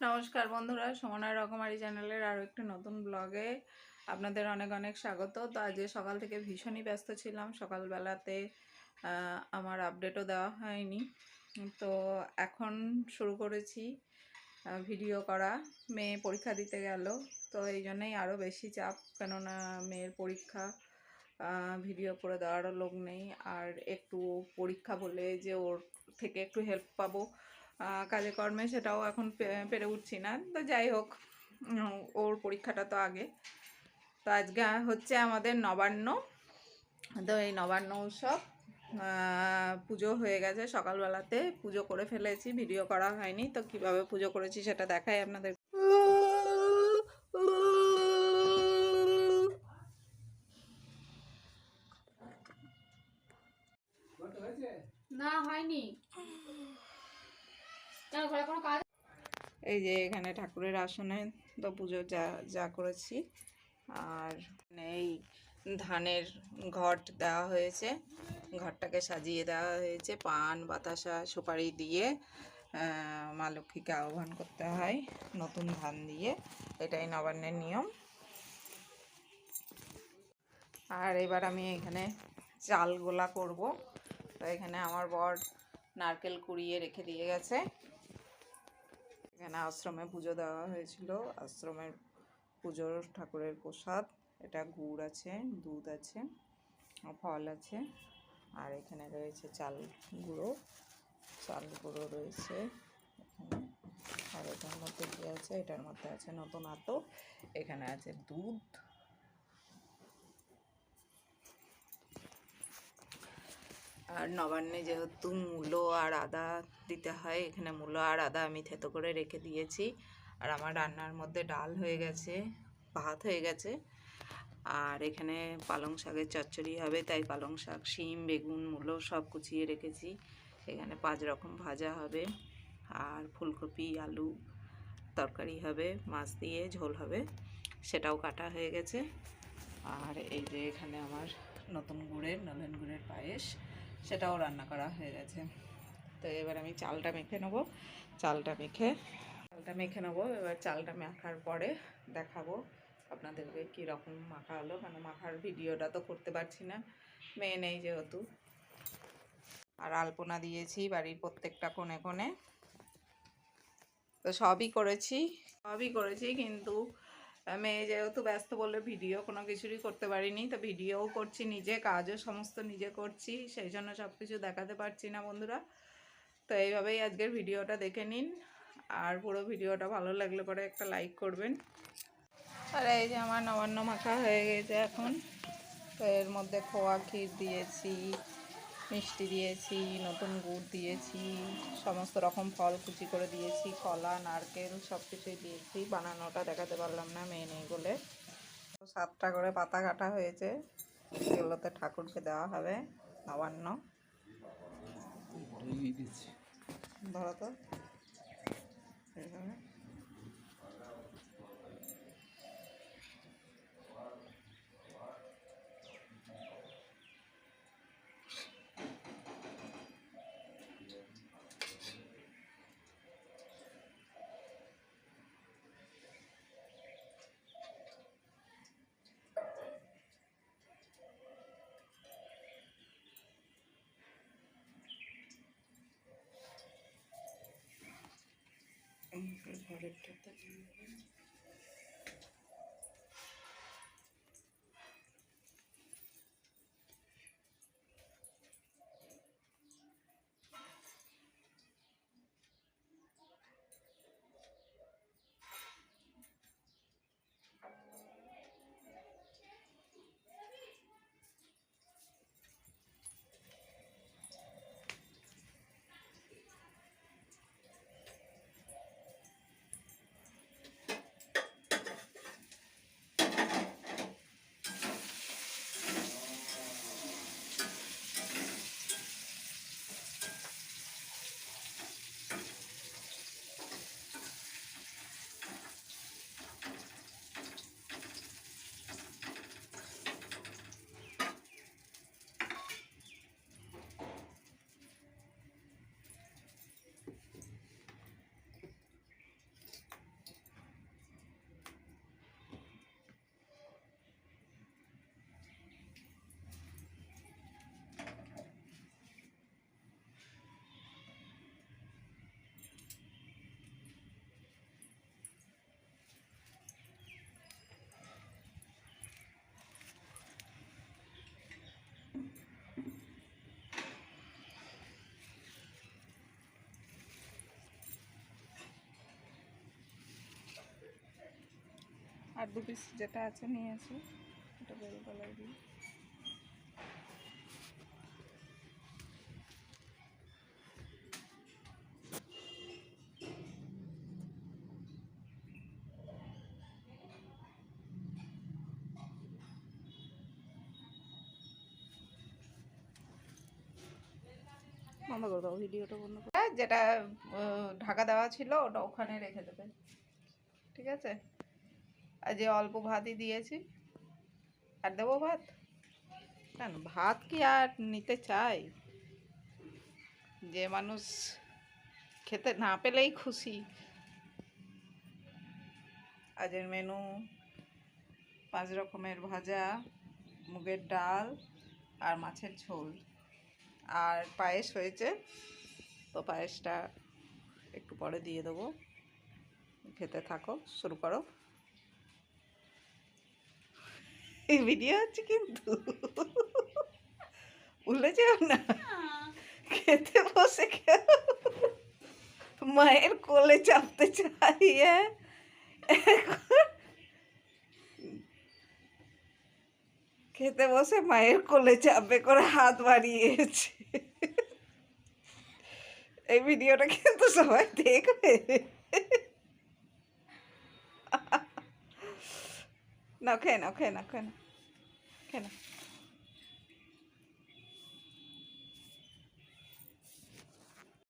নমস্কার বন্ধুরা সমনায় রকমারি চ্যানেলের আরও একটি নতুন ব্লগে আপনাদের অনেক অনেক স্বাগত। তো আজকে সকাল থেকে ভীষণই ব্যস্ত ছিলাম। সকালবেলাতে আমার আপডেটও দেওয়া হয়নি। তো এখন শুরু করেছি ভিডিও করা। মেয়ে পরীক্ষা দিতে গেল, তো এই জন্যই আরও বেশি চাপ। কেননা মেয়ের পরীক্ষা ভিডিও করে দেওয়ারও লোক নেই। আর একটু পরীক্ষা বলে যে ওর থেকে একটু হেল্প পাবো কাজে কর্মে সেটাও এখন পেরে উঠছি না। তো যাই হোক ওর পরীক্ষাটা তো আগে। তো আজকে হচ্ছে আমাদের নবান্ন। তো এই নবান্ন উৎসব পুজো হয়ে গেছে সকালবেলাতে। পুজো করে ফেলেছি, ভিডিও করা হয়নি। তো কীভাবে পুজো করেছি সেটা দেখাই আপনাদের। না, হয়নি। এই যে এখানে ঠাকুরের আসনে তো পুজো যা যা করেছি। আর এই ধানের ঘট দেওয়া হয়েছে। ঘরটাকে সাজিয়ে দেওয়া হয়েছে। পান, বাতাসা, সুপারি দিয়ে মা লক্ষ্মীকে আহ্বান করতে হয় নতুন ধান দিয়ে। এটাই নবান্নের নিয়ম। আর এবার আমি এখানে চাল গোলা করব। তো এখানে আমার বর নারকেল কুড়িয়ে রেখে দিয়ে গেছে। এখানে আশ্রমে পুজো দেওয়া হয়েছিল। আশ্রমের পুজোর ঠাকুরের প্রসাদ, এটা গুড় আছে, দুধ আছে, ফল আছে, আর এখানে রয়েছে চাল গুঁড়ো। চাল গুঁড়ো রয়েছে এখানে। আর এটার মধ্যে কি আছে? এটার মধ্যে আছে নতুন আতো এখানে আছে দুধ আর নবান্নে যেহেতু মূলো আর আদা দিতে হয়, এখানে মূলো আর আদা আমি থেতো করে রেখে দিয়েছি। আর আমার রান্নার মধ্যে ডাল হয়ে গেছে, ভাত হয়ে গেছে। আর এখানে পালং শাকের চচ্চড়ি হবে, তাই পালং শাক, শিম, বেগুন, মূলো সব কুচিয়ে রেখেছি। এখানে পাঁচ রকম ভাজা হবে। আর ফুলকপি, আলু তরকারি হবে, মাছ দিয়ে ঝোল হবে, সেটাও কাটা হয়ে গেছে। আর এই যে এখানে আমার নতুন গুড়ের, নলেন গুড়ের পায়েস। সেটাও রান্না করা হয়ে গেছে। তো এবার আমি চালটা মেখে নেব। চালটা মেখে চালটা মেখে নেব। এবার চালটা মাখার পরে দেখাবো আপনাদেরকে কী রকম মাখা হলো। মানে মাখার ভিডিওটা তো করতে পারছি না। মেয়ে নেই যেহেতু। আর আলপনা দিয়েছি বাড়ির প্রত্যেকটা কোণে কোণে। তো সবই করেছি। সবই করেছি কিন্তু মেয়ে যেহেতু ব্যস্ত বলে ভিডিও কোনো কিছুরই করতে পারিনি, তো ভিডিওও করছি নিজে, কাজও সমস্ত নিজে করছি, সেই জন্য সব কিছু দেখাতে পারছি না বন্ধুরা। তো এইভাবেই আজকের ভিডিওটা দেখে নিন, আর পুরো ভিডিওটা ভালো লাগলে পরে একটা লাইক করবেন। আর এই যে আমার নবান্ন মাখা হয়ে গেছে এখন, তো এর মধ্যে খোয়া ক্ষীর দিয়েছি মিষ্টি দিয়েছি নতুন গুড় দিয়েছি সমস্ত রকম ফল কুচি করে দিয়েছি কলা নারকেল সব কিছুই দিয়েছি। বানানোটা দেখাতে পারলাম না মেয়ে নেই বলে। সাতটা করে পাতা কাটা হয়েছে এগুলোতে ঠাকুরকে দেওয়া হবে নবান্ন। ধরো তো। बैठे আর দু পিস যেটা আছে নিয়ে আসি। ওটা বেরো গলায় দিই বন্ধ করে দাও, ভিডিওটা বন্ধ করে যেটা ঢাকা দেওয়া ছিল, ওটা ওখানে রেখে দেবে। ঠিক আছে? আর যে অল্প ভাতই দিয়েছি, আর দেবো ভাত? কেন? ভাত কি আর নিতে চাই? যে মানুষ খেতে না পেলেই খুশি। আজের মেনু, পাঁচ রকমের ভাজা, মুগের ডাল আর মাছের ঝোল। আর পায়েস হয়েছে, তো পায়েসটা একটু পরে দিয়ে দেবো। খেতে থাকো, শুরু করো। ভিডিও হচ্ছে কিন্তু। ভুলে যেও না। খেতে বসে খেও মায়ের কোলে চাপতে চাই হ্যাঁ? খেতে বসে মায়ের কোলে চাপে করে হাত বাড়িয়েছে। এই ভিডিওটা কিন্তু সবাই দেখবে। না খেয়ে নাও খেয়ে নাও খেয়ে নাও খেয়ে নাও